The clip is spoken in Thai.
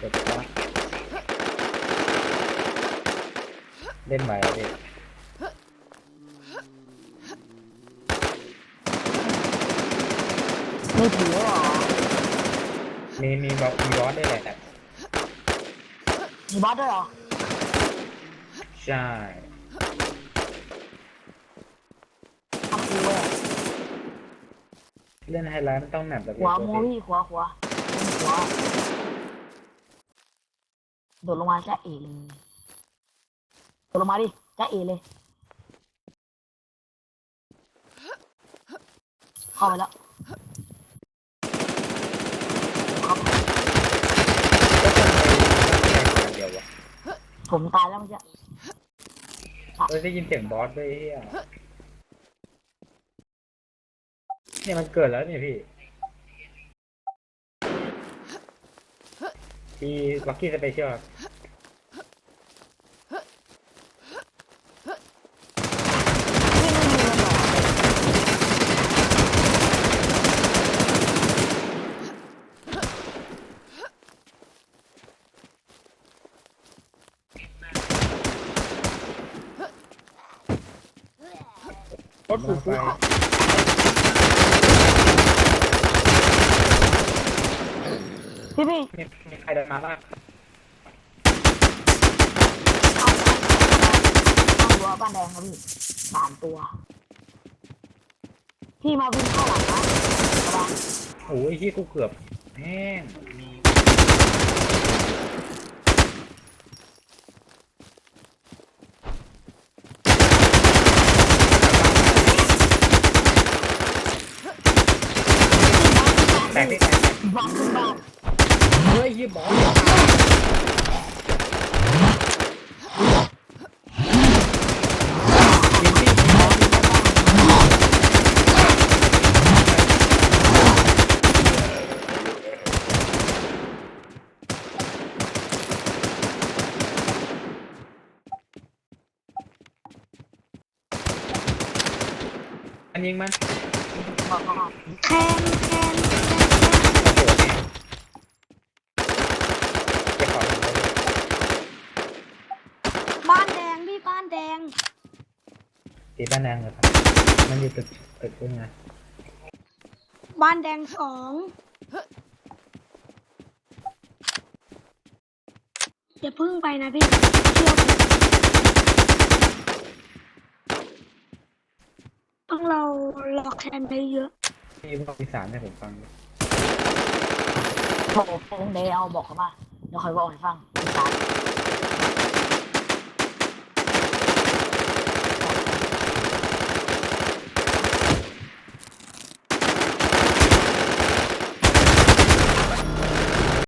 กดว่าเล่นไหวอะพี่มีผีด้วยเหรอมีมีบอสมีบอสได้วยแหละ มีบอสด้วยเหรอ ใช่ทำกูเว้ยเล่นไฮไลท์มันต้องแมปแบบขวานี้โมวี่ขวาขวาขวา โดดลงมาจ้าเอเลยโดดลงมาดิจ้าเอเลยเข้าไปแล้วเดียววะผมตายแล้วเมื่อกี้เออได้ยินเสียงบอสด้วยเฮียเนี่ยมันเกิดแล้วเนี่ยพี่ที่ล็อกกี้สเปเชียล รถมาฟูไปฟูพี่พี่มีมีใครเดินมาบ้างเอาเอารั้วบ้านแดงครับพี่สามตัว พี่มาวิ่งเข้าหลังนะระวังโอ้ยที่กูเกือบแห้ง แตกที่แตกบ้านขึ้นบ้านเฮ้ยยี่บอสยิงพี่ยิงบอสอันยิงมันบอกเขาแคนแคน โอ้โหแม่งเก็บของเลย บ้านแดงพี่บ้านแดง ตีบ้านแดงเลยครับมันอยู่ตึกตึกด้วยไงบ้านแดงสองอย่าพึ่งไปนะพี่เชื่อผมต้องเรารอแคนไปเยอะพี่บอกอีสานให้ผมฟังด้วยบอกผมเดย์เอาบอกเขามาเดี๋ยวคอยบอกให้ฟัง